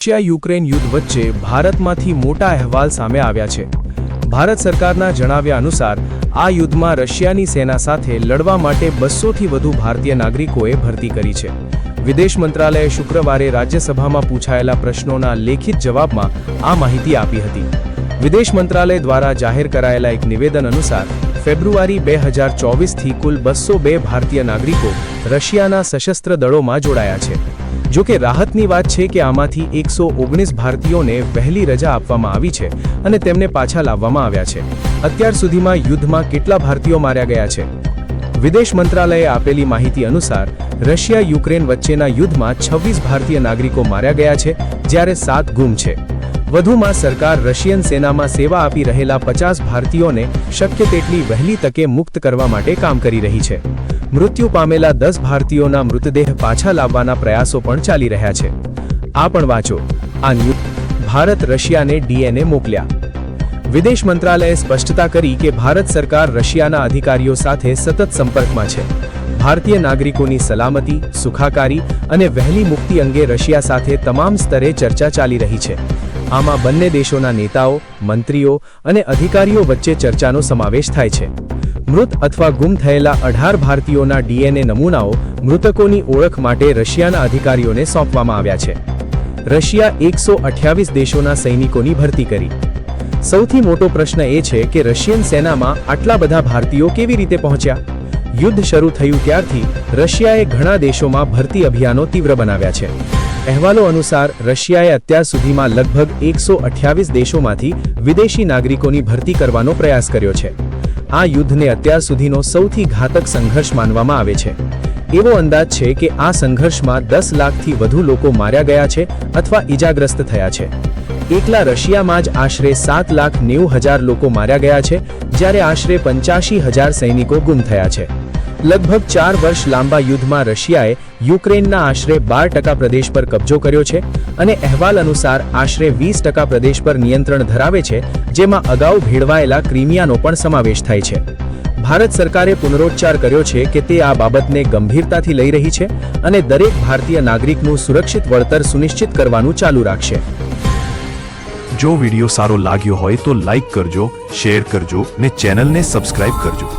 Russia Ukraine યુદ્ધ વચ્ચે ભારતમાંથી મોટા અહેવાલ સામે આવ્યા છે. ભારત સરકારના જણાવ્યા અનુસાર, આ યુદ્ધમાં રશિયાની સેના સાથે લડવા માટે બસોથી વધુ ભારતીય નાગરિકોએ ભરતી કરી છે. વિદેશ મંત્રાલયે શુક્રવારે રાજ્યસભામાં પૂછાયેલા પ્રશ્નોના લેખિત જવાબમાં આ માહિતી આપી હતી. વિદેશ મંત્રાલય દ્વારા જાહેર કરાયેલા એક નિવેદન અનુસાર ફેબ્રુઆરી બે હજાર ચોવીસથી કુલ બસો બે ભારતીય નાગરિકો રશિયાના સશસ્ત્ર દળોમાં જોડાયા છે. જો કે રાહતની વાત છે કે આમાંથી એકસો ઓગણીસ ભારતીયોને વહેલી રજા આપવામાં આવી છે અને તેમને પાછા લાવવામાં આવ્યા છે. અત્યાર સુધીમાં યુદ્ધમાં કેટલા ભારતીયો માર્યા ગયા છે? વિદેશ મંત્રાલયે આપેલી માહિતી અનુસાર, રશિયા યુક્રેન વચ્ચેના યુદ્ધમાં છવ્વીસ ભારતીય નાગરિકો માર્યા ગયા છે, જ્યારે સાત ગુમ છે. વધુમાં સરકાર રશિયન સેનામાં સેવા આપી રહેલા પચાસ ભારતીયોને શક્ય તેટલી વહેલી તકે મુક્ત કરવા માટે કામ કરી રહી છે. મૃત્યુ પામેલા દસ ભારતીયોના મૃતદેહ પાછા લાવવાના પ્રયાસો પણ ચાલી રહ્યા છે. આ પણ વાંચો. આ ન્યૂઝ ભારત રશિયાને ડીએનએ મોકલ્યા. વિદેશ મંત્રાલયે સ્પષ્ટતા કરી કે ભારત સરકાર રશિયાના અધિકારીઓ સાથે સતત સંપર્કમાં છે. ભારતીય નાગરિકોની સલામતી, સુખાકારી અને વહેલી મુક્તિ અંગે રશિયા સાથે તમામ સ્તરે ચર્ચા ચાલી રહી છે. આમાં બંને દેશોના નેતાઓ, મંત્રીઓ અને અધિકારીઓ વચ્ચે ચર્ચાનો સમાવેશ થાય છે. મૃત અથવા ગુમ થયેલા અઢાર ભારતીયોના ડીએનએ નમૂનાઓ મૃતકોની ઓળખ માટે રશિયાના અધિકારીઓને સોંપવામાં આવ્યા છે. રશિયા એકસો અઠ્યાવીસ દેશોના સૈનિકોની ભરતી કરી. સૌથી મોટો પ્રશ્ન એ છે કે રશિયન સેનામાં આટલા બધા ભારતીયો કેવી રીતે પહોંચ્યા? યુદ્ધ શરૂ થયું ત્યારથી રશિયાએ ઘણા દેશોમાં ભરતી અભિયાનો તીવ્ર બનાવ્યા છે. અહેવાલો અનુસાર, રશિયાએ અત્યાર સુધીમાં લગભગ એકસો અઠ્યાવીસ દેશોમાંથી વિદેશી નાગરિકોની ભરતી કરવાનો પ્રયાસ કર્યો છે. આ યુદ્ધને અત્યાર સુધીનો સૌથી ઘાતક સંઘર્ષ માનવામાં આવે છે. એવો અંદાજ છે કે આ સંઘર્ષમાં દસ લાખથી વધુ લોકો માર્યા ગયા છે અથવા ઈજાગ્રસ્ત થયા છે. એકલા રશિયામાં જ આશરે સાત લાખ નેવું હજાર લોકો માર્યા ગયા છે, જ્યારે આશરે પંચ્યાસી હજાર સૈનિકો ગુમ થયા છે. લગભગ ચાર વર્ષ લાંબા યુદ્ધમાં રશિયાએ યુક્રેનના આશરે બાર ટકા પ્રદેશ પર કબજો કર્યો છે અને અહેવાલ અનુસાર આશરે વીસ ટકા પ્રદેશ પર નિયંત્રણ ધરાવે છે, જેમાં અગાઉ ભેળવાયેલા ક્રિમિયાનો પણ સમાવેશ થાય છે. ભારત સરકારે પુનરોચ્ચાર કર્યો છે કે તે આ બાબતને ગંભીરતાથી લઈ રહી છે અને દરેક ભારતીય નાગરિકનું સુરક્ષિત વળતર સુનિશ્ચિત કરવાનું ચાલુ રાખશે. જો વિડિયો સારો લાગ્યો હોય તો લાઈક કરજો, શેર કરજો ને ચેનલને સબસ્ક્રાઇબ કરજો.